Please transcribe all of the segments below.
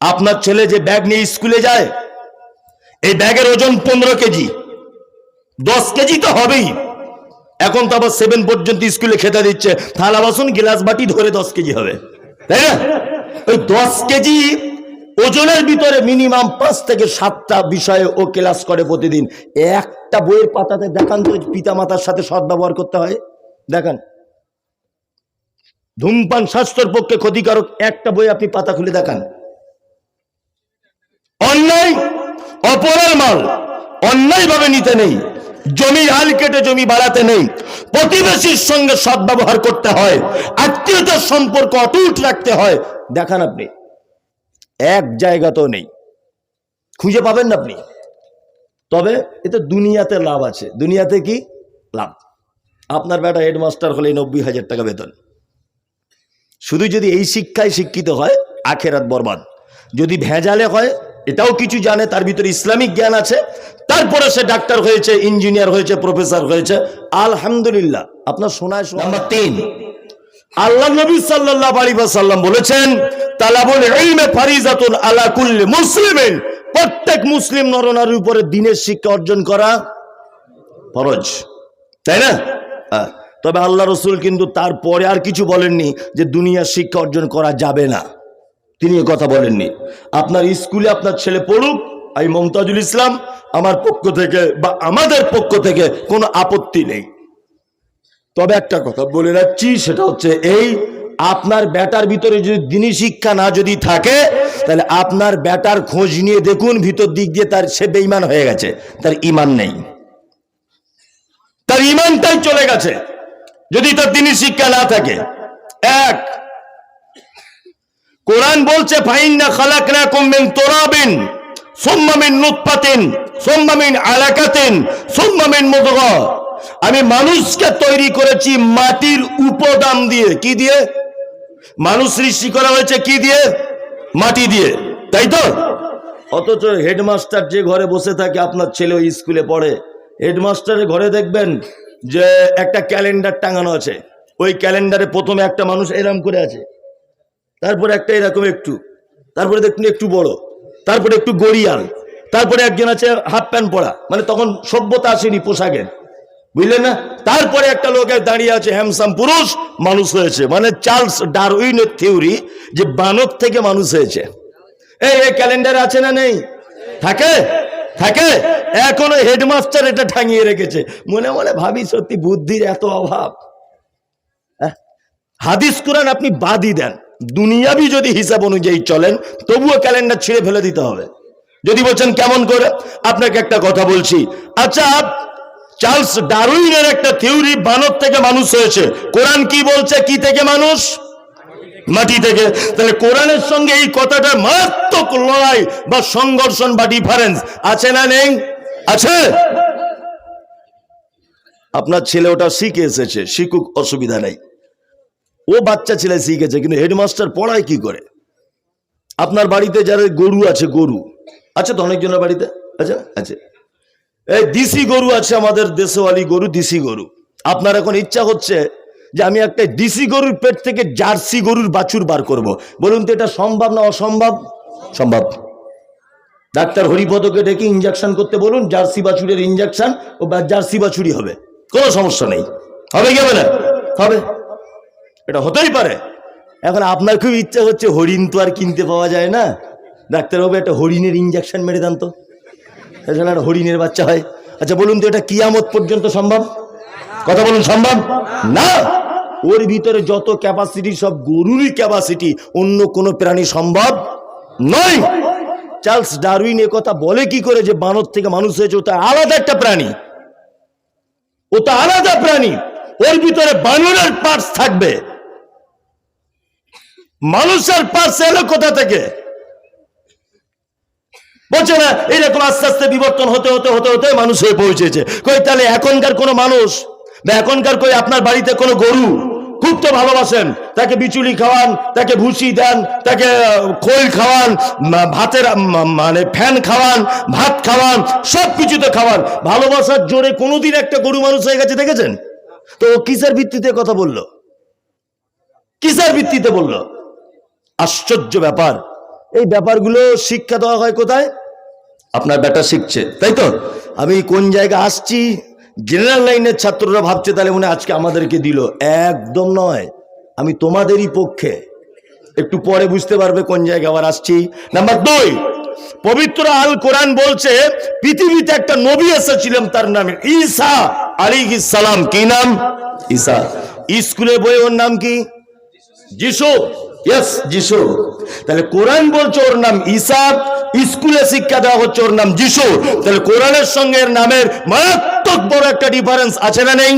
আপনার ছেলে যে ব্যাগ নিয়ে স্কুলে যায়, এই ব্যাগের ওজন পনেরো কেজি। দশ কেজি তো হবেই। এখন তো আবার সেভেন পর্যন্ত স্কুলে খেতে দিচ্ছে। থালা বাসন গ্লাস বাটি ধরে দশ কেজি হবে। তাই না? ওই দশ কেজি ওজনের ভিতরে মিনিমাম পাঁচ থেকে সাতটা বিষয়ে ও ক্লাস করে প্রতিদিন। একটা বইয়ের পাতাতে দেখান তো পিতা মাতার সাথে সদ্ব্যবহার করতে হয়। দেখান। ধূমপান স্বাস্থ্যের পক্ষে ক্ষতিকারক একটা বই আপনি পাতা খুলে দেখান। অন্যায় অপরের মাল অন্যায় ভাবে নিতে নেই। জমি হাল কেটে জমি বাড়াতে নেই। প্রতিবেশীর সঙ্গে সদ্ব্যবহার করতে হয়। আত্মীয়তার সম্পর্ক অটুট রাখতে হয়। দেখান আপনি, এক জায়গা তো নেই। খুঁজে পাবেন না আপনি। তবে এতে দুনিয়াতে লাভ আছে। দুনিয়াতে কি? লাভ। আপনার বেটা হেডমাস্টার হলে নব্বই হাজার টাকা বেতন। শুধু যদি এই শিক্ষায় শিক্ষিত হয়, আখেরাত বরবাদ। যদি ভেজালে হয় এটাও কিছু জানে তার ভিতরে ইসলামিক জ্ঞান আছে। তারপরে সে ডাক্তার হয়েছে ইঞ্জিনিয়ার হয়েছে প্রফেসর হয়েছে। আলহামদুলিল্লাহ আপনার শোনায় শোনা নাম্বার তিন। আল্লাহ নবী সাল্লাল্লাহু আলাইহি ওয়াসাল্লাম বলেছেন তালাবুল ইলমে ফারিজাতুন আলা কুল্লি মুসলিমিন। প্রত্যেক মুসলিম নরনারীর উপরে দিনের শিক্ষা অর্জন করা ফরজ। তাই না? হ্যাঁ। তবে আল্লাহ রসুল কিন্তু তারপরে আর কিছু বলেননি যে দুনিয়ার শিক্ষা অর্জন করা যাবে না। তিনি কথা বলেননি। আপনার স্কুলে আপনার ছেলে পড়ুক, আমি মমতাজুল ইসলাম, আমার পক্ষ থেকে বা আমাদের পক্ষ থেকে কোনো আপত্তি নেই। তবে একটা কথা বলে রাখছি, সেটা হচ্ছে এই, আপনার ব্যাটার ভিতরে যদি দিনী শিক্ষা না যদি থাকে, তাহলে আপনার ব্যাটার খোঁজ নিয়ে দেখুন, ভিতর দিক দিয়ে তার, সে বেইমান হয়ে গেছে, তার ইমান নেই। তার ইমানটাই চলে গেছে। যদি তার দিনী শিক্ষা না থাকে, এক কোরআন বলছে, ফাইন্না খালাকনা কুমিন তোরাবিন সোম্মামিন নুৎপাতিন সোম্মামিন আলাকাতিন সোম্মামিন মুদগা। আমি মানুষকে তৈরি করেছি মাটির উপদাম দিয়ে। কি দিয়ে? মানুষ সৃষ্টি করা হয়েছে কি দিয়ে? মাটি দিয়ে। তাই তো? অথচ হেডমাস্টার যে ঘরে বসে থাকে, আপনার ছেলে স্কুলে পড়ে, হেডমাস্টারের ঘরে দেখবেন যে একটা ক্যালেন্ডার টাঙানো আছে। ওই ক্যালেন্ডারে প্রথমে একটা মানুষ এরম করে আছে। তারপরে একটা এরকম একটু। তারপরে দেখুন একটু বড়। তারপরে একটু গড়িয়াল। তারপরে একজন আছে হাফ প্যান্ট পরা। মানে তখন সভ্যতা আসেনি পোশাকের। বুঝলেন না? তারপরে একটা লোকের দাঁড়িয়ে আছে হ্যামসাম পুরুষ, মানুষ হয়েছে। মানে চার্লস ডারউইনের থিওরি যে বানর থেকে মানুষ হয়েছে। এই এই ক্যালেন্ডার আছে না নেই? থাকে? থাকে? এখনও হেডমাস্টার এটা ঠাঙিয়ে রেখেছে। মনে মনে ভাবি, সত্যি বুদ্ধির এত অভাব। হ্যাঁ? হাদিস কোরআন আপনি বাদই দেন। দুনিয়াবি যদি হিসাব অনুযায়ী চলেন, তবুও ক্যালেন্ডার ছিঁড়ে ফেলে দিতে হবে। যদি বলছেন, কেমন করে? আপনাকে একটা কথা বলছি। আচ্ছা চার্লস ডারুইনের একটা থিওরি বানর থেকে মানুষ হয়েছে। কোরআন কি বলছে? কি থেকে মানুষ? মাটি থেকে। তাহলে কোরআনের সঙ্গে এই কথাটা মারাত্মক লড়াই বা সংঘর্ষণ বা ডিফারেন্স আছে না নেই? আছে? আপনার ছেলে ওটা শিখে এসেছে, শিখুক, অসুবিধা নেই। ও বাচ্চা ছেলে শিখেছে, কিন্তু হেডমাস্টার পড়ায় কি করে? আপনার বাড়িতে যারা গরু আছে গরু, আছে তো অনেকজনের বাড়িতে? আচ্ছা? আছে। এই দিশি গরু আছে আমাদের দেশওয়ালি গরু, দিশি গরু। আপনার এখন ইচ্ছা হচ্ছে যে আমি একটা দিশি গরুর পেট থেকে জার্সি গরুর বাছুর বার করব। বলুন তো, এটা সম্ভব না অসম্ভব? সম্ভব। ডাক্তার হরিপদকে ডেকে ইঞ্জেকশন করতে বলুন, জার্সি বাছুরের ইঞ্জেকশন ও জার্সি বাছুরি হবে। কোনো সমস্যা নেই। হবে কি হবে না? হবে। এটা হতেই পারে। এখন আপনার খুব ইচ্ছা হচ্ছে হরিণ তো আর কিনতে পাওয়া যায় না। ডাক্তারবাবু, একটা হরিণের ইঞ্জেকশন মেরে দেন তো। এছাড়া একটা হরিণের বাচ্চা হয়। আচ্ছা বলুন তো, এটা কিয়ামত পর্যন্ত সম্ভব? কথা বলুন, সম্ভব? না! ওর ভিতরে যত ক্যাপাসিটি সব গরুরই ক্যাপাসিটি অন্য কোনো প্রাণী সম্ভব নয়। চার্লস ডারউইন এ কথা বলে কি করে যে বানর থেকে মানুষ হয়েছে ওটা আলাদা একটা প্রাণী। ওটা আলাদা প্রাণী। ওর ভিতরে বানরের পার্টস থাকবে। মানুষের পার্টস এলো কোথা থেকে? বলছে না এইরকম আস্তে আস্তে বিবর্তন হতে হতে হতে হতে মানুষ হয়ে পৌঁছেছে। কই, তাহলে এখনকার কোনো মানুষ বা এখনকার কই আপনার বাড়িতে কোনো গরু খুব তো ভালোবাসেন, তাকে বিচুলি খাওয়ান, তাকে ভুসি দেন, তাকে খোল খাওয়ান ভাতের মানে ফ্যান খাওয়ান, ভাত খাওয়ান, সব কিছুতে খাওয়ান। ভালোবাসার জোরে কোনোদিন একটা গরু মানুষ হয়ে গেছে, দেখেছেন? তো কিসের ভিত্তিতে কথা বলল? কিসের ভিত্তিতে বলল? আশ্চর্য ব্যাপার। এই ব্যাপারগুলো শিক্ষা দেওয়া হয় কোথায়? আপনার বেটা শিখছে, তাই তো? আমি কোন জায়গায় আসছি? জেনারেল লাইনের ছাত্ররা ভাবছে, তাহলে মনে আজকে আমাদেরকে দিল। একদম নয়। আমি তোমাদেরই পক্ষে। একটু পরে বুঝতে পারবে কোন জায়গায় আবার আসছি। নাম্বার দুই, পবিত্র আল কোরআন বলছে, পৃথিবীতে একটা নবী এসেছিলেন, তার নামে ঈসা আলী সালাম। কি নাম? ঈসা। স্কুলে বই ওর নাম কি? যিশু। ইয়েস যিশু তাহলে কোরআন বলছে ওর নাম ঈসা, স্কুলে শিক্ষা দেওয়া হচ্ছে ওর নাম যিশু তাহলে কোরআনের সঙ্গে নামের মারাত্মক বড় একটা ডিফারেন্স আছে না নেই?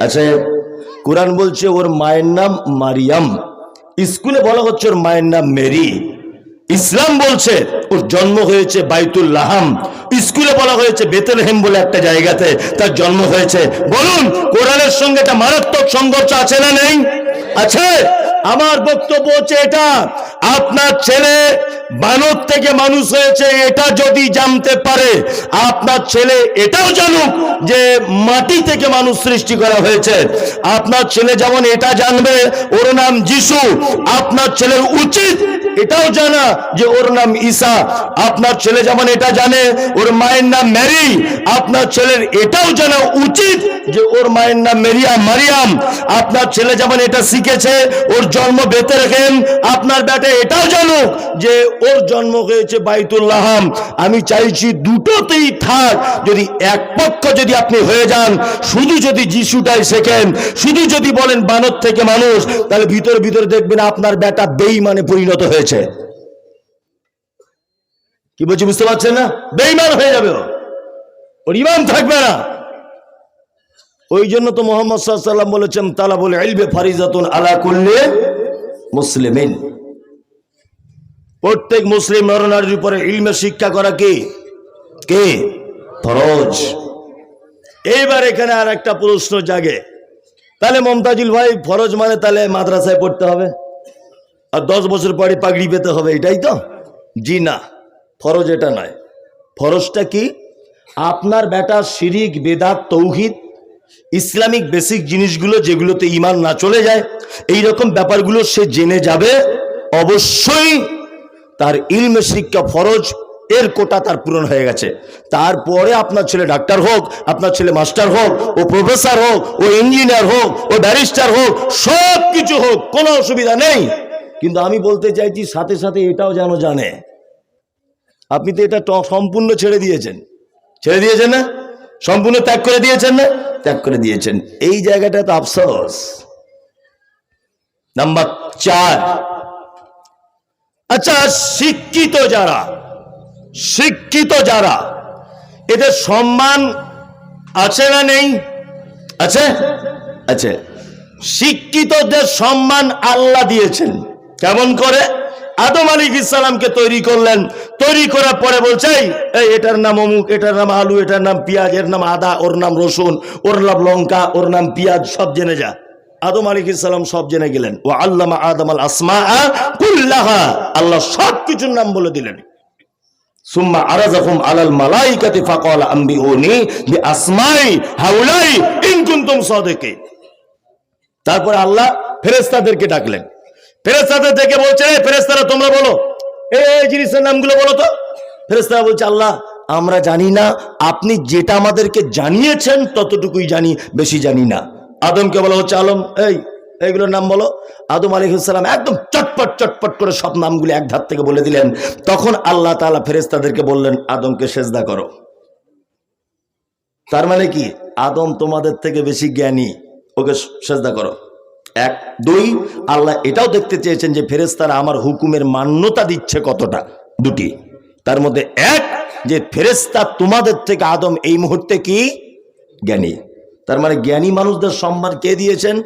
আছে। কোরআন বলছে ওর মায়ের নাম মারিয়াম। স্কুলে বলা হচ্ছে ওর মায়ের নাম মেরি। ইসলাম বলছে ওর জন্ম হয়েছে বাইতুল্লাহাম স্কুলে বলা হয়েছে বেতেলহেম বলে একটা জায়গাতে তার জন্ম হয়েছে। বলুন, কোরআনের সঙ্গে একটা মারাত্মক সংঘর্ষ আছে না নেই? আছে? আমার বক্তব্য হচ্ছে এটা। আপনার ছেলে বানর থেকে মানুষ হয়েছে, এটা যদি জানতে পারে, আপনার ছেলে এটাও জানুক যে মাটি থেকে মানুষ সৃষ্টি করা হয়েছে। আপনার ছেলে যেমন এটা জানবে, ওর নাম যিশু। আপনার ছেলের উচিত এটাও জানা যে ওর নাম ঈসা। আপনার ছেলে যেমন এটা জানে, ওর মায়ের নাম ম্যারি। আপনার ছেলের এটাও জানা উচিত যে ওর মায়ের নাম মেরিয়া, মারিয়াম। আপনার ছেলে যেমন এটা শিখেছে, ওর জন্ম বেতে রেখেন। আপনার বেটা এটাও জানুক যে ওর জন্ম হয়েছে বাইতুল্লাহাম আমি চাইছি দুটোতেই থাক, যদি এক পক্ষ যদি আপনি হয়ে যান, শুধু যদি যিশুটাই শেখেন, শুধু যদি বলেন বানর থেকে মানুষ, তাহলে ভিতরে ভিতরে দেখবেন আপনার বেটা বেইমানে পরিণত হয়েছে। কি বলছি বুঝতে পারছেন না? বেইমান হয়ে যাবে। ওর ইমান থাকবে না। ওই জন্য তো মোহাম্মদ সাল্লাম বলেছেন তালা বলে ইলবে ফারিজাতুন আলা করলে মুসলিমিন। প্রত্যেক মুসলিম নরনারীর উপরে ইলমে শিক্ষা করা কি? কে? ফরজ। এইবার এখানে আর একটা প্রশ্ন জাগে। তাহলে মমতাজুল ভাই, ফরজ মানে তাহলে মাদ্রাসায় পড়তে হবে? আর দশ বছর পরে পাগড়ি পেতে হবে, এটাই তো? জি না, ফরজ এটা নয়। ফরজটা কি? আপনার বেটা শিরিক, বেদাত, তৌহিদ ইসলামিক বেসিক জিনিসগুলো যেগুলোতে ইমান না চলে যায় এই রকম ব্যাপারগুলো সে জেনে যাবে, অবশ্যই তার ইলমে শিক্ষা ফরজ, এর কোটা তার পূরণ হয়ে গেছে। তারপরে আপনার ছেলে ডাক্তার হোক, আপনার ছেলে মাস্টার হোক, ও প্রফেসর হোক, ও ইঞ্জিনিয়ার হোক, ও ব্যারিস্টার হোক, সব কিছু হোক, কোনো অসুবিধা নেই। কিন্তু আমি বলতে চাইছি, সাথে সাথে এটাও যেন জানে। আপনি তো এটা সম্পূর্ণ ছেড়ে দিয়েছেন। ছেড়ে দিয়েছেন না? সম্পূর্ণ ত্যাগ করে দিয়েছেন না? ত্যাগ করে দিয়েছেন। এই জায়গাটা তো আফসোস। নাম্বার চার। আচ্ছা শিক্ষিত যারা শিক্ষিত যারা, এদের সম্মান আছে না নেই? আছে? আছে। শিক্ষিতদের সম্মান আল্লাহ দিয়েছেন। কেমন করে? আদম আলী ইসালামকে তৈরি করলেন। তৈরি করার পরে বলছে "এই, এই এটার নাম অমুক এটার নাম আলু এটার নাম পেঁয়াজ এর নাম আদা ওর নাম রসুন ওর নাম লঙ্কা ওর নাম পেঁয়াজ সব জেনে যা। আদম আলী ইসালাম সব জেনে গেলেন। ও আল্লামা আদম আল আসমা কুল্লাহা। আল্লাহ সব কিছুর নাম বলে দিলেন। সুম্মা আরাজাহুম আলাল মালাইকাতি ফাকালা আম্বিউনি বিআসমাই হাউলাই ইন কুনতুম সাদিকিন। তারপরে আল্লাহ ফেরেশতাদেরকে ডাকলেন। ফেরেশতাদের ডেকে বলছে, "এই ফেরেশতারা, তোমরা বলো। এই জিনিসের নামগুলো বলো তো। ফেরেশতারা বলছে, আল্লাহ, আমরা জানি না। আপনি যেটা আমাদেরকে জানিয়েছেন, ততটুকুই জানি, বেশি জানি না। আদমকে বলা হচ্ছে, আলম, এই, এইগুলোর নাম বলো। আদম আলিহাল্লাম একদম চটপট চটপট করে সব নামগুলি এক ধার থেকে বলে দিলেন। তখন আল্লাহ তাআলা ফেরেশতাদেরকে বললেন, আদমকে সেজদা করো। তার মানে কি? আদম তোমাদের থেকে বেশি জ্ঞানী। ওকে সেজদা করো। এক, দুই, আল্লাহ এটাও দেখতে চেয়েছেন যে ফেরেস্তারা আমার হুকুমের মান্যতা দিচ্ছে কতটা? দুটি। তার মধ্যে এক, যে ফেরেস্তা তোমাদের থেকে আদম এই মুহূর্তে কি? জ্ঞানী। তার মানে জ্ঞানী মানুষদের সম্মান কে দিয়েছেন?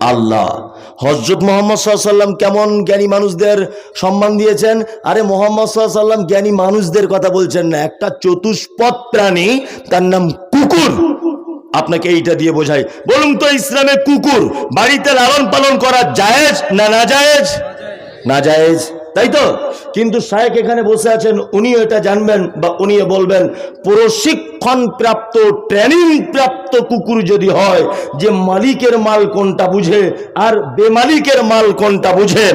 আল্লাহ। হজরত মোহাম্মদ সাল্লাম কেমন জ্ঞানী মানুষদের সম্মান দিয়েছেন? আরে মোহাম্মদ সাল্লাম জ্ঞানী মানুষদের কথা বলছেন না। একটা চতুষ্পদ প্রাণী, তার নাম কুকুর। আপনাকে এইটা দিয়ে বোঝাই। বলুন তো, ইসলামে কুকুর বাড়িতে লালন পালন করা জায়েজ না না জায়েজ না জায়েজ তাই তো? কিন্তু শায়েক এখানে বসে আছেন উনিও এটা জানবেন বা উনিও বলবেন প্রশিক্ষণ প্রাপ্ত ট্রেনিং প্রাপ্ত কুকুর যদি হয়, যে মালিকের মাল কোনটা বুঝে আর বেমালিকের মাল কোনটা বুঝে?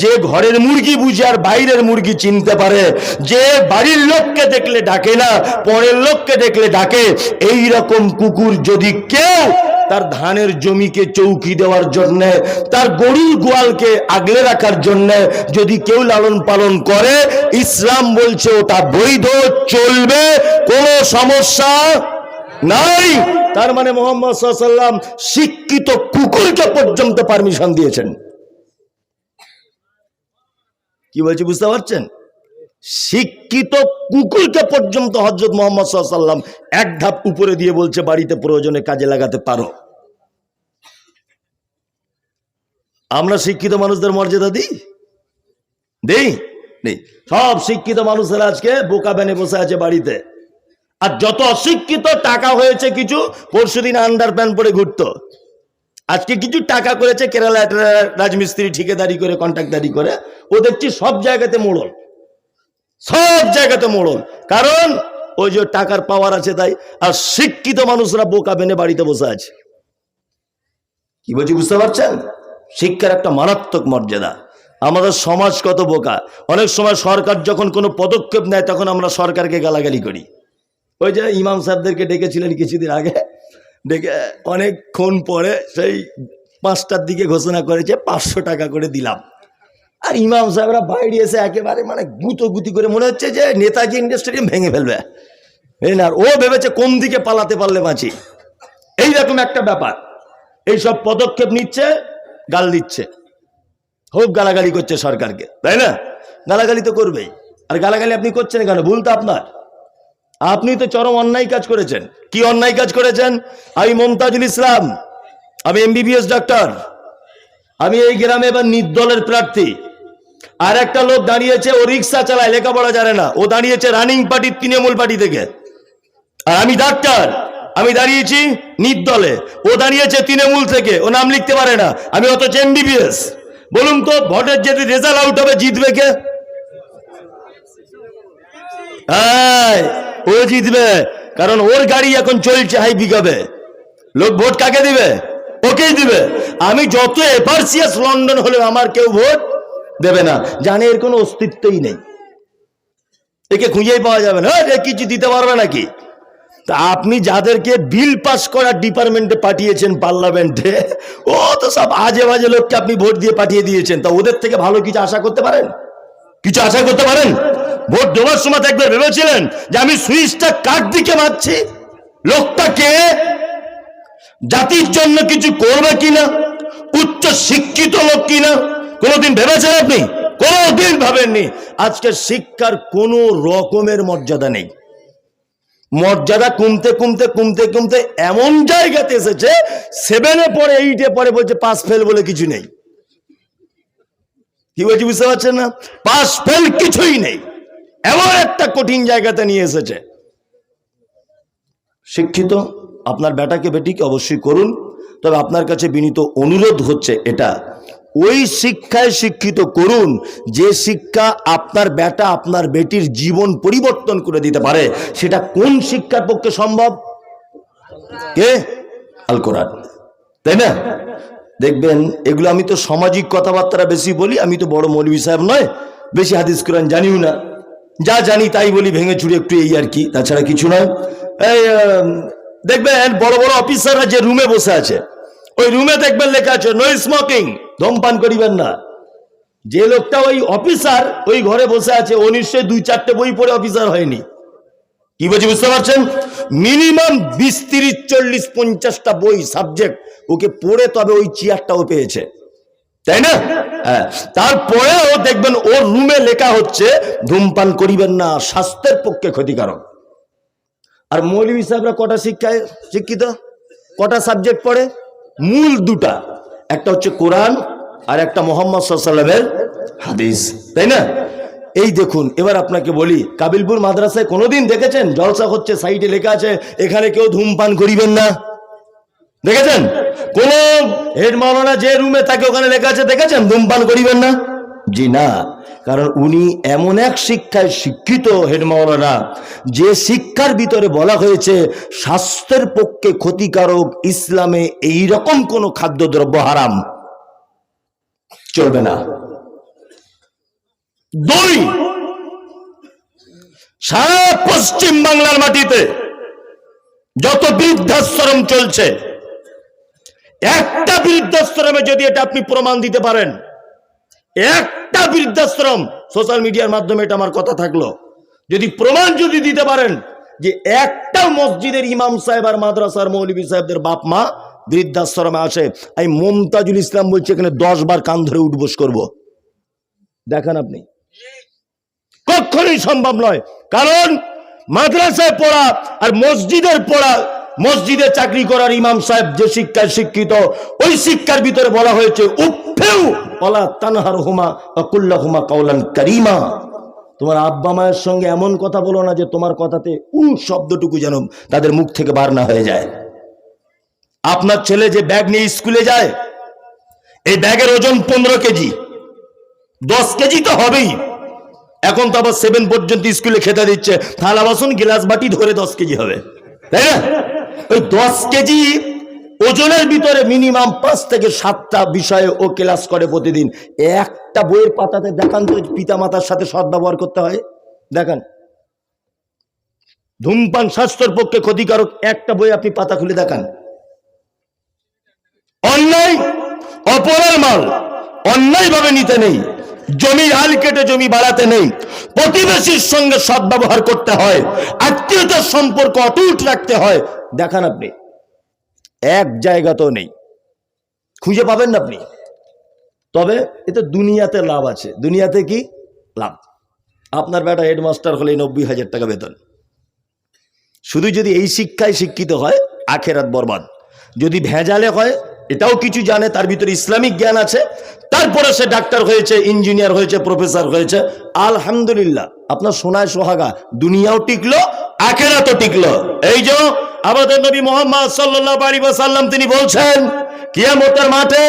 যে ঘরের মুরগি বুঝে আর বাইরের মুরগি চিনতে পারে। যে বাড়ির লোককে দেখলে ডাকে না, পরের লোককে দেখলে ডাকে। এই রকম কুকুর যদি কেউ তার ধানের জমিকে চৌকি দেওয়ার জন্য, তার গরুর গোয়ালকে আগলে রাখার জন্য যদি কেউ লালন পালন করে, ইসলাম বলছে ওটা বৈধ, চলবে, কোনো সমস্যা নাই। তার মানে মোহাম্মদ সাল্লাম শিক্ষিত কুকুরকে পর্যন্ত পারমিশন দিয়েছেন। কি বলছি, বুঝতে পারছেন? শিক্ষিত কুকুরকে পর্যন্ত হজরত মোহাম্মদ সাল্লাম এক ধাপ উপরে দিয়ে বলছে, বাড়িতে প্রয়োজনে কাজে লাগাতে পারো। আমরা শিক্ষিত মানুষদের মর্যাদা দিই? দিই? নেই। সব শিক্ষিত মানুষেরা আজকে বোকা ব্যানে বসে আছে বাড়িতে। আর যত অশিক্ষিত টাকা হয়েছে কিছু পরশুদিন আন্ডার প্যান্ট পরে ঘুরতো। আজকে কিছু টাকা করেছে কেরালা রাজমিস্ত্রি ঠিকাদারি করে কন্ট্রাক্টারি করে। ও দেখছি সব জায়গাতে মোড়ল। সব জায়গাতে মোড়ল। কারণ ওই যে টাকার পাওয়ার আছে তাই। আর শিক্ষিত মানুষরা বোকা বেনে বাড়িতে বসে আছে। কি বলছি বুঝতে পারছেন? শিক্ষার একটা মারাত্মক মর্যাদা। আমাদের সমাজ কত বোকা? অনেক সময় সরকার যখন কোনো পদক্ষেপ নেয়, তখন আমরা সরকারকে গালাগালি করি। ওই যে ইমাম সাহেবদেরকে ডেকেছিলেন কিছুদিন আগে, ডেকে অনেকক্ষণ পরে সেই পাঁচটার দিকে ঘোষণা করেছে, পাঁচশো টাকা করে দিলাম। আর ইমাম সাহেবরা বাইরে এসে একেবারে মানে গুঁতো গুতি করে, মনে হচ্ছে যে নেতাজি ইন্ডিয়া স্টেডিয়াম ভেঙে ফেলবে। আর ও ভেবেছে কোন দিকে পালাতে পারলে বাঁচি। এইরকম একটা ব্যাপার। এইসব পদক্ষেপ নিচ্ছে, গাল দিচ্ছে। খুব গালাগালি করছে সরকারকে, তাই না? গালাগালি তো করবেই। আর গালাগালি আপনি করছেন কেন? ভুল তো আপনার। আপনি তো চরম অন্যায় কাজ করেছেন। কি অন্যায় কাজ করেছেন? আমি মমতাজুল ইসলাম, আমি এমবিবিএস ডাক্তার, আমি এই গ্রামে এবার নির্দলের প্রার্থী। আর একটা লোক দাঁড়িয়েছে, ও রিক্সা চালায়, লেখাপড়া জানে না। ও দাঁড়িয়েছে রানিং পার্টির, তৃণমূল পার্টি থেকে। আর আমি ডাক্তার, আমি দাঁড়িয়েছি নির্দলে। ও দাঁড়িয়েছে তৃণমূল থেকে, ও নাম লিখতে পারে না। আমি অথচ এমবিবিএস। বলুন তো, ভোটের যদি রেজাল্ট আউট হবে, জিতবে কে? ও জিতবে, কারণ ওর গাড়ি এখন চলছে হাই বিকাবে লোক ভোট কাকে দিবে? ওকেই দিবে। আমি যত এপার্সিয়াস লন্ডন হলেও আমার কেউ ভোট দেবে না। জানে এর কোনো অস্তিত্বই নেই। একে খুঁজেই পাওয়া যাবে না। কিছু দিতে পারবে নাকি? তা আপনি যাদেরকে বিল পাস করার ডিপার্টমেন্টে পাঠিয়েছেন পার্লামেন্টে, ও তো সব আজে বাজে লোককে আপনি ভোট দিয়ে পাঠিয়ে দিয়েছেন। তা ওদের থেকে ভালো কিছু আশা করতে পারেন? কিছু আশা করতে পারেন? ভোট দেওয়ার সময় একবার ভেবেছিলেন যে আমি সুইচটা কার দিকে মারছি? লোকটা কে? জাতির জন্য কিছু করবে কিনা? উচ্চ শিক্ষিত লোক কিনা? কোনোদিন ভেবেছেন আপনি? কোনোদিন ভাবেননি? আজকে শিক্ষার কোনো রকমের মর্যাদা নেই। মর্যাদা কমতে কমতে কমতে কমতে এমন জায়গাতে এসেছে সেভেনে পরে এইটে পরে বলছে পাস ফেল বলে কিছু নেই। কি বলছি বুঝতে পারছেন না? পাস ফেল কিছুই নেই। এমন একটা কঠিন জায়গাতে নিয়ে এসেছে। শিক্ষিত, আপনার বেটাকে বেটিকে অবশ্যই করুন, তবে আপনার কাছে বিনীত অনুরোধ হচ্ছে এটা ওই শিক্ষায় শিক্ষিত করুন, যে শিক্ষা আপনার বেটা, আপনার বেটির জীবন পরিবর্তন করে দিতে পারে, সেটা কোন শিক্ষার পক্ষে সম্ভব? কে? আল কোরআন। তাই না? দেখবেন, এগুলো আমি তো সামাজিক কথাবার্তা বেশি বলি, আমি তো বড় মৌলবী সাহেব নয়, বেশি হাদিস কোরআন জানিও না। যা জানি তাই বলি, ভেঙে চুড়ে একটু এই আর কি, তাছাড়া কিছু নয়। এই দেখবেন, বড় বড় অফিসাররা যে রুমে বসে আছে, ওই রুমে দেখবেন লেখা আছে নো স্মোকিং ধূমপান করিবেন না। যে লোকটা ওই অফিসার, ওই ঘরে বসে আছে, ও নিশ্চয়ই দুই চারটে বই পড়ে অফিসার হয়নি। কি বলছি বুঝতে পারছেন? মিনিমাম বিশ, তিরিশ, চল্লিশ, পঞ্চাশটা বই সাবজেক্ট ওকে পড়ে তবে ওই চেয়ারটাও পেয়েছে। তাই না? হ্যাঁ। তারপরেও দেখবেন ওর রুমে লেখা হচ্ছে, ধূমপান করিবেন না, স্বাস্থ্যের পক্ষে ক্ষতিকারক। আর মৌলভী সাহেবরা কটা শিক্ষায় শিক্ষিত? কটা সাবজেক্ট পড়ে? মূল দুটা। একটা হচ্ছে কোরআন আর একটা মোহাম্মদ সাল্লামের হাদিস, তাই না? এই দেখুন, এবার আপনাকে বলি, কাবিলপুর মাদ্রাসায় কোনোদিন দেখেছেন? জলসা হচ্ছে, সাইডে লেখা আছে, এখানে কেউ ধূমপান করিবেন না। দেখেছেন? কোন হেড মাওলানা যে রুমে তাকে ওখানে লেখা আছে, দেখেছেন? ধূমপান করিবেন না? জি না। কারণ উনি এমন এক শিক্ষায় শিক্ষিত হেডমাওলানা, যে শিক্ষার ভিতরে বলা হয়েছে, স্বাস্থ্যের পক্ষে ক্ষতিকারক ইসলামে এই রকম কোনো খাদ্যদ্রব্য হারাম। চলবে না। দুই, সারা পশ্চিম বাংলার মাটিতে যত বৃদ্ধাশ্রম চলছে, একটা বৃদ্ধাশ্রমে যদি এটা আপনি প্রমাণ দিতে পারেন একটা বৃদ্ধাশ্রম সোশ্যাল মিডিয়ার মাধ্যমে এটা আমার কথা থাকল। যদি প্রমাণ যদি দিতে পারেন যে একটা মসজিদের ইমাম সাহেব আর মাদ্রাসার মৌলবী সাহেবদের বাপ মা বৃদ্ধাশ্রমে আসে আমি মমতাজুল ইসলাম বলছি এখানে দশ বার কান ধরে উঠবোস করব। দেখেন আপনি। কখনোই সম্ভব নয়। কারণ মাদ্রাসায় পড়া আর মসজিদের পড়া মসজিদে চাকরি করার ইমাম সাহেব যে শিক্ষায় শিক্ষিত, ওই শিক্ষার ভিতরে বলা হয়েছে উফেউ অলা তানহার হুমা অকুল্লা হুমা কাউলান কারিমা। তোমার আব্বা মায়ের সঙ্গে এমন কথা বলো না যে তোমার কথাতে উ শব্দটুকু যেন তাদের মুখ থেকে বার না হয়ে যায়। আপনার ছেলে যে ব্যাগ নিয়ে স্কুলে যায়, এই ব্যাগের ওজন পনেরো কেজি, দশ কেজি তো হবেই। এখন তো আবার সেভেন পর্যন্ত স্কুলে খেতে দিচ্ছে, থালা বাসন, গ্লাস বাটি ধরে দশ কেজি হবে। তাই না? ওই দশ কেজি ওজনের ভিতরে মিনিমাম পাঁচ থেকে সাতটা বিষয়ে ও ক্লাস করে প্রতিদিন। একটা বইয়ের পাতাতে দেখান তো পিতা মাতার সাথে সদ্ব্যবহার করতে হয়। দেখান। ধূমপান স্বাস্থ্যের পক্ষে ক্ষতিকারক, একটা বই আপনি পাতা খুলে দেখান। অন্যায় অপরের মাল অন্যায়ভাবে নিতে নেই। জমি হাল কেটে জমি বাড়াতে নেই। প্রতিবেশীর সঙ্গে সদ সদ্ব্যবহার করতে হয়। আত্মীয়তার সম্পর্ক অটুট রাখতে হয়। দেখান আপনি। এক জায়গাতেও নেই। খুঁজে পাবেন না আপনি। তবে এতে দুনিয়াতে লাভ আছে। দুনিয়াতে কি? লাভ। আপনার বেটা হেডমাস্টার হলে নব্বই হাজার টাকা বেতন। শুধু যদি এই শিক্ষায় শিক্ষিত হয়, আখেরাত বরবাদ। যদি ভেজালে হয়, এটাও কিছু জানে। তার ভিতরে ইসলামিক জ্ঞান আছে। তারপরে সে ডাক্তার হয়েছে, ইঞ্জিনিয়ার হয়েছে, প্রফেসর হয়েছে। আলহামদুলিল্লাহ। আপনার সোনায় সোহাগা। দুনিয়াও টিকলো, আখেরাতও টিকলো। এই যে আমাদের নবী মোহাম্মদ সাল্লাহ আলী সাল্লাম তিনি বলছেন, কিয়ামতের মাঠে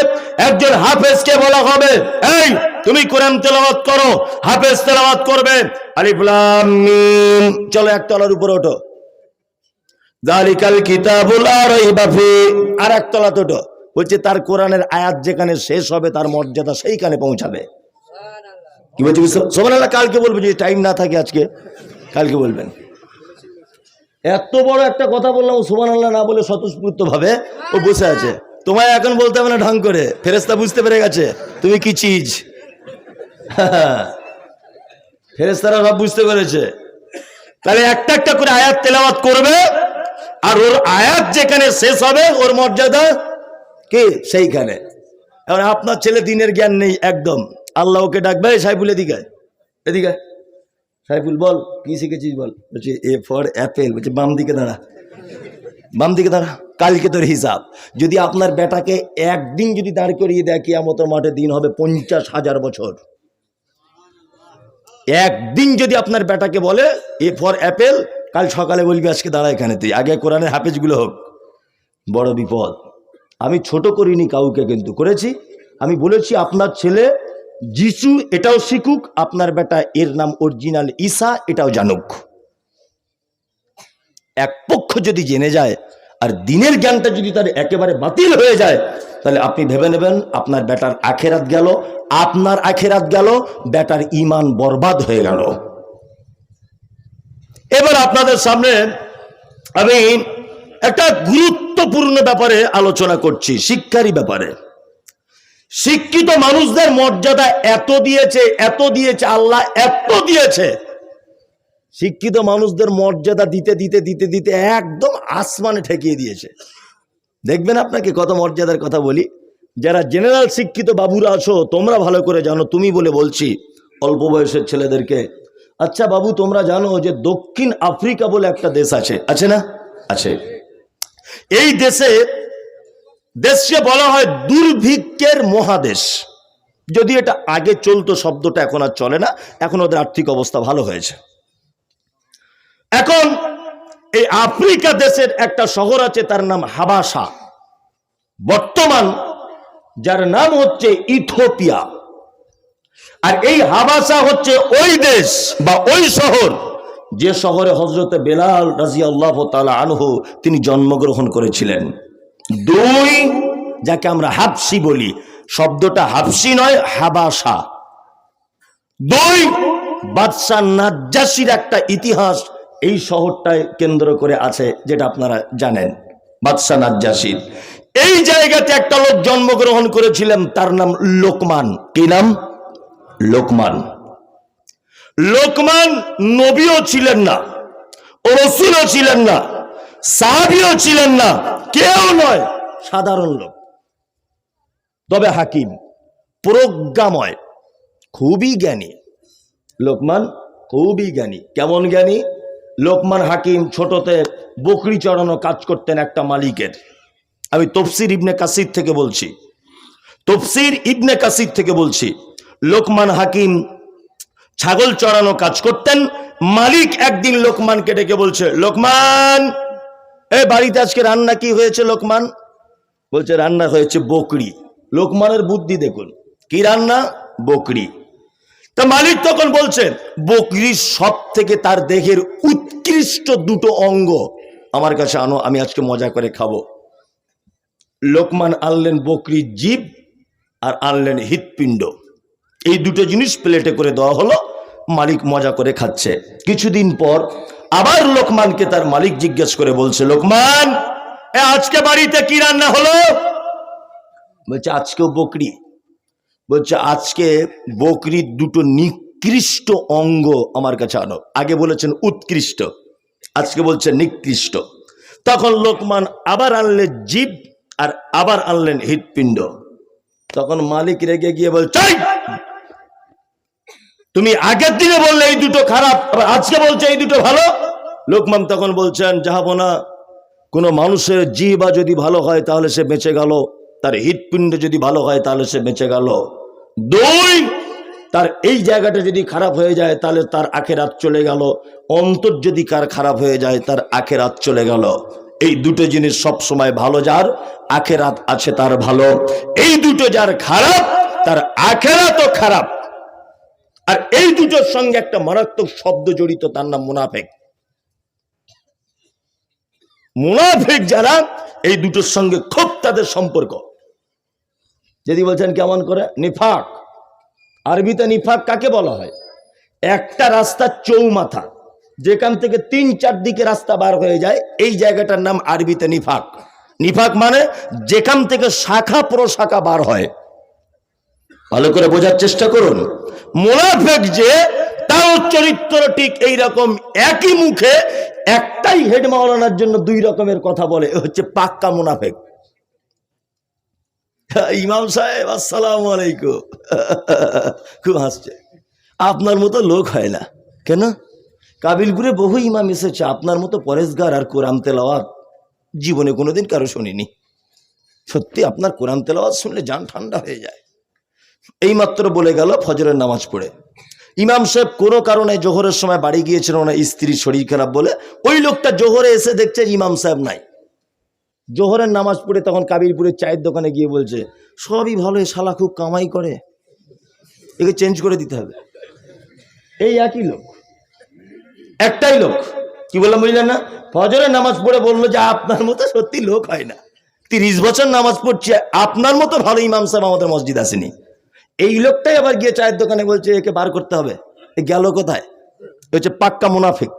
একজন হাফেজকে বলা হবে, এই, তুমি কোরআন তেলাওয়াত করো, হাফেজ তেলাওয়াত করবে। আলিফ লাম মিম, চলো এক তলার উপরে ওঠো। দালিকাল কিতাবুল আর এক তলা তোটো বলছে, তার কোরআনের আয়াত যেখানে শেষ হবে, তার মর্যাদা সেইখানে পৌঁছাবে। কি বলছি সোমানাল্লাহ কালকে বলব যদি টাইম না থাকে আজকে, কালকে বলবেন। এত বড় একটা কথা বললাম সোমান আল্লাহ না বলে স্বতঃস্ফূর্ত ভাবে ও বসে আছে। তোমায় এখন বলতে হবে না ঢং করে ফেরেস্তা বুঝতে পেরে গেছে তুমি কি চিজ? ফেরেস্তারা সব বুঝতে পেরেছে। তাহলে একটা একটা করে আয়াত তেলাওয়াত করবে আর ওর আয়াত যেখানে শেষ হবে ওর মর্যাদা কি? সেইখানে। এখন আপনার ছেলে দিনের জ্ঞান নেই একদম। আল্লাহ ওকে ডাকবে সাইফুল এদিকে এদিকে। সাইফুল, বল, কি শিখেছিস বল? বলছি, এ ফর অ্যাপেল। বলছে, বাম দিকে দাঁড়া। বাম দিকে দাঁড়া। কালকে তোর হিসাব। যদি আপনার বেটাকে একদিন যদি দাঁড় করিয়ে দেয়, কিয়ামতের মাঠে দিন হবে পঞ্চাশ হাজার বছর। একদিন যদি আপনার বেটাকে বলে, এ ফর অ্যাপেল, কাল সকালে বলবি, আজকে দাঁড়া এখানে তুই। আগে কোরআনের হাফেজগুলো হোক। বড় বিপদ। আমি ছোট করিনি কাউকে কিন্তু। করেছি? আমি বলেছি, আপনার ছেলে যিশু এটাও শিখুক, আপনার বেটা এর নাম অরিজিনাল ঈসা, এটাও জানুক। এক পক্ষ যদি জেনে যায়, আর দিনের জ্ঞানটা যদি তার একেবারে বাতিল হয়ে যায়, তাহলে আপনি ভেবে নেবেন আপনার বেটার আখেরাত গেল, আপনার আখেরাত গেল, বেটার ইমান বরবাদ হয়ে গেল। এবার আপনাদের সামনে আমি একটা গুরুত্বপূর্ণ ব্যাপারে আলোচনা করছি, শিক্ষারই ব্যাপারে। শিক্ষিত মানুষদের মর্যাদা এত দিয়েছে এত দিয়েছে, আল্লাহ এত দিয়েছে। শিক্ষিত মানুষদের মর্যাদা দিতে দিতে দিতে দিতে একদম আসমানে ঠেকিয়ে দিয়েছে। দেখবেন আপনাকে কত মর্যাদার কথা বলি? যারা জেনারেল শিক্ষিত বাবুরা আছো, তোমরা ভালো করে জানো, তুমি বলে বলছি, অল্প বয়সের ছেলেদেরকে আচ্ছা বাবু, তোমরা জানো যে দক্ষিণ আফ্রিকা বলে একটা দেশ আছে। আছে না? আছে। এই দেশে দেশকে বলা হয় দুর্ভিক্ষের মহাদেশ। যদি এটা আগে চলতো, শব্দটা এখন আর চলে না। এখন ওদের আর্থিক অবস্থা ভালো হয়েছে। এখন এই আফ্রিকা দেশের একটা শহর আছে, তার নাম হাবাসা। বর্তমান যার নাম হচ্ছে ইথোপিয়া আর এই হাবাসা হচ্ছে ওই দেশ বা ওই শহর যে শহরে হজরতে বেলাল রাজি আল্লাহ আনহু তিনি জন্মগ্রহণ করেছিলেন। দুই, যাকে আমরা হাবসি বলি, শব্দটা হাবসি নয়, হাবাসা। দুই, বাদশাহ নাজ্জাসির একটা ইতিহাস এই শহরটায় কেন্দ্র করে আছে, যেটা আপনারা জানেন, বাদশাহ নাজ্জাসির। এই জায়গাতে একটা লোক জন্মগ্রহণ করেছিলেন, তার নাম লোকমান। কি নাম? লোকমান। লোকমান নবীও ছিলেন না ও রসুলও ছিলেন না। সাহাবিও ছিলেন না, কেউ নয়, সাধারণ লোক। তবে হাকিম, প্রজ্ঞাময়, খুবই জ্ঞানী। লোকমান, খুবই জ্ঞানী। কেমন জ্ঞানী? লোকমান হাকিম ছোটতে বকরি চড়ানো কাজ করতেন একটা মালিকের। আমি তফসির ইবনে কাসির থেকে বলছি। তফসির ইবনে কাসির থেকে বলছি, লোকমান হাকিম ছাগল চড়ানো কাজ করতেন, মালিক একদিন লোকমানকে ডেকে বলছে, লোকমান এ বাড়িতে আজকে রান্না কি হয়েছে, লোকমান? বলছে, রান্না হয়েছে বকরি। লোকমানের বুদ্ধি দেখুন। কি রান্না? বকরি। তা মালিক তখন বলছে, বকরির সব থেকে তার দেহের উৎকৃষ্ট দুটো অঙ্গ। আমার কাছে আনো, আমি আজকে মজা করে খাব। লোকমান আনলেন বকরির জীব আর আনলেন হৃৎপিণ্ড। এই দুটো জিনিস প্লেটে করে দেওয়া হলো, মালিক মজা করে খাচ্ছে। কিছুদিন পর আবার লোকমানকে তার মালিক জিজ্ঞেস করে বলছে, লোকমান আজকে বাড়িতে কি রান্না হলো? বলছে, আজকেও বকরি। বলছে, আজকে বকরির দুটো নিকৃষ্ট অঙ্গ আমার কাছে আনো। আগে বলেছেন উৎকৃষ্ট, আজকে বলছে নিকৃষ্ট। তখন লোকমান আবার আনলেন জীব আর আবার আনলেন হৃৎপিণ্ড। তখন মালিক রেগে গিয়ে বলছে, "এই! তুমি আগের দিনে বললে এই দুটো খারাপ আজকে বলছে এই দুটো ভালো? লোকমান তখন বলছেন যাহাবো না কোনো মানুষের জিবা যদি ভালো হয় তাহলে সে বেঁচে গেল। তার হৃৎপিণ্ড যদি ভালো হয় তাহলে সে বেঁচে গেল। দুই, তার এই জায়গাটা যদি খারাপ হয়ে যায় তাহলে তার আখেরাত চলে গেল। অন্তর যদি কার খারাপ হয়ে যায় তার আখেরাত চলে গেল। এই দুটো জিনিস সব সময় ভালো, যার আখেরাত আছে তার ভালো। এই দুটো যার খারাপ, তার আখেরাতও খারাপ। আর এই দুটোর সঙ্গে একটা মারাত্মক শব্দ জড়িত, তার নাম মুনাফেক। মুনাফেক যারা, এই দুটোর সঙ্গে খুব তাদের সম্পর্ক। যদি বলছেন কেমন করে? নিফাক। আরবিতে নিফাক কাকে বলা হয়? একটা রাস্তা চৌমাথা, যেখান থেকে তিন চার দিকে রাস্তা বার হয়ে যায়, এই জায়গাটার নাম আরবিতে নিফাক। নিফাক মানে যেখান থেকে শাখা প্রশাখা বার হয়। ভালো করে বোঝার চেষ্টা করুন। মুনাফেক যে, তার চরিত্র ঠিক এই রকম একই মুখে একটাই হেড মাওলানার জন্য দুই রকমের কথা বলে হচ্ছে পাক্কা মুনাফেক। ইমাম সাহেব, আসসালাম আলাইকুম। খুব হাসছে। আপনার মতো লোক হয় না। কেন? কাবিলপুরে বহু ইমাম এসেছে, আপনার মতো পরেশগার আর কোরআন তেলাওয়াত জীবনে কোনোদিন কারও শুনিনি। সত্যি, আপনার কোরআন তেলাওয়াত শুনলে যান ঠান্ডা হয়ে যায়। এইমাত্র বলে গেল ফজরের নামাজ পড়ে। ইমাম সাহেব কোনো কারণে জোহরের সময় বাড়ি গিয়েছিল ওনার স্ত্রীর শরীর খারাপ বলে। ওই লোকটা জোহরে এসে দেখছে ইমাম সাহেব নাই। জোহরের নামাজ পড়ে তখন কাবিরপুরের চায়ের দোকানে গিয়ে বলছে, সবই ভালো শালা খুব কামাই করে। একে চেঞ্জ করে দিতে হবে। এই একই লোক। একটাই লোক। কি বললাম বুঝলেন না? ফজরের নামাজ পড়ে বলল যে, আপনার মতো সত্যি লোক হয় না। তিরিশ বছর নামাজ পড়ছে, আপনার মতো ভালো ইমাম সাহেব আমাদের মসজিদ আসেনি। এই লোকটাই আবার গিয়ে চায়ের দোকানে বলছে, একে বার করতে হবে। এ গেল কোথায়? এ হচ্ছে পাক্কা মুনাফিক।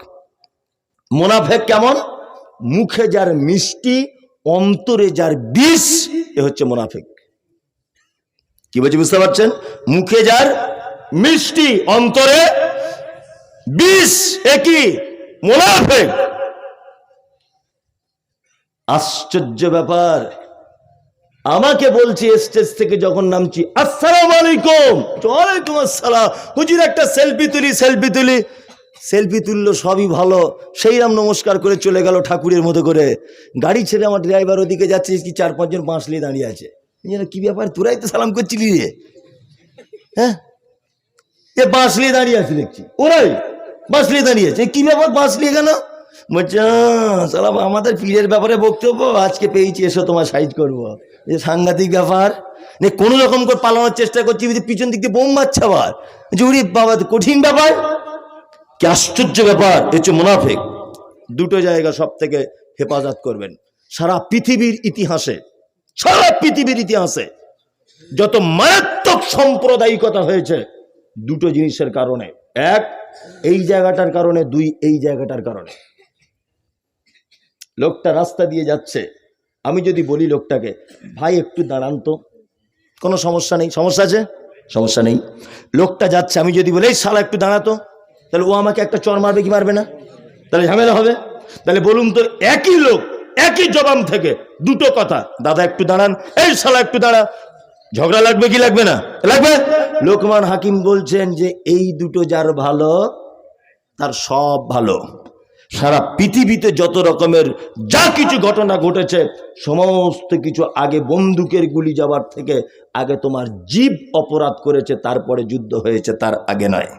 মুনাফেক কেমন? মুখে যার মিষ্টি, অন্তরে যার বিষ, এ হচ্ছে মুনাফিক। কি বলছি বুঝতে পারছেন? মুখে যার মিষ্টি, অন্তরে বিষ একই মুনাফেক। আশ্চর্য ব্যাপার। আমাকে বলছি স্টেজ থেকে যখন নামছি, আসসালাম আলাইকুম। ওয়ালাইকুম আসসালাম। হুজুর, একটা সেলফি তুলি সেলফি তুলি। সেলফি তুললো, সবই ভালো। সেই রাম নমস্কার করে চলে গেল ঠাকুরের মতো করে। গাড়ি ছেড়ে আমার ড্রাইভার ওদিকে যাচ্ছে কি? চার পাঁচজন বাঁশলি দাঁড়িয়ে আছে। যেন কি ব্যাপার? তোরাই তো সালাম করছিলি রে। হ্যাঁ? এ বাঁশ বাঁশলি দাঁড়িয়ে আছে, দেখছি। ওরাই বাঁশ বাঁশলি দাঁড়িয়ে আছে? কি ব্যাপার? বাঁশ বাঁশলি কেন? বলছে "আহ, সালাম আমাদের পীরের ব্যাপারে বক্তব্য? আজকে পেয়েছি এসো তোমার সাইজ করব। এই সাংঘাতিক ব্যাপার। নে কোনো রকম করে পালানোর চেষ্টা করছি যে পিছন দিক দিয়ে বোম মারছে আবার। যে উরি বাবা কঠিন ব্যাপার। কি আশ্চর্য ব্যাপার হচ্ছে মুনাফেক। দুটো জায়গা সব থেকে হেফাজত করবেন। সারা পৃথিবীর ইতিহাসে সারা পৃথিবীর ইতিহাসে যত মারাত্মক সাম্প্রদায়িকতা হয়েছে দুটো জিনিসের কারণে। এক এই জায়গাটার কারণে দুই এই জায়গাটার কারণে। লোকটা রাস্তা দিয়ে যাচ্ছে। আমি যদি বলি লোকটাকে, ভাই, একটু দাঁড়ান তো। কোনো সমস্যা নেই। সমস্যা আছে? সমস্যা নেই। লোকটা যাচ্ছে। আমি যদি বলি, এই শালা, একটু দাঁড়াতো তাহলে ও আমাকে একটা চর মারবে কি মারবে না? তাহলে ঝামেলা হবে। তাহলে বলুন তো, একই লোক, একই জবান থেকে দুটো কথা। দাদা, একটু দাঁড়ান। এই শালা, একটু দাঁড়া। ঝগড়া লাগবে কি লাগবে না? লাগবে? লোকমান হাকিম বলছেন যে, এই দুটো যার ভালো, তার সব ভালো। সারা পৃথিবীতে যত রকমের যা কিছু ঘটনা ঘটেছে, সমস্ত কিছু আগে বন্দুকের গুলি যাওয়ার থেকে আগে তোমার জীব অপরাধ করেছে, তারপরে যুদ্ধ হয়েছে, তার আগে নয়।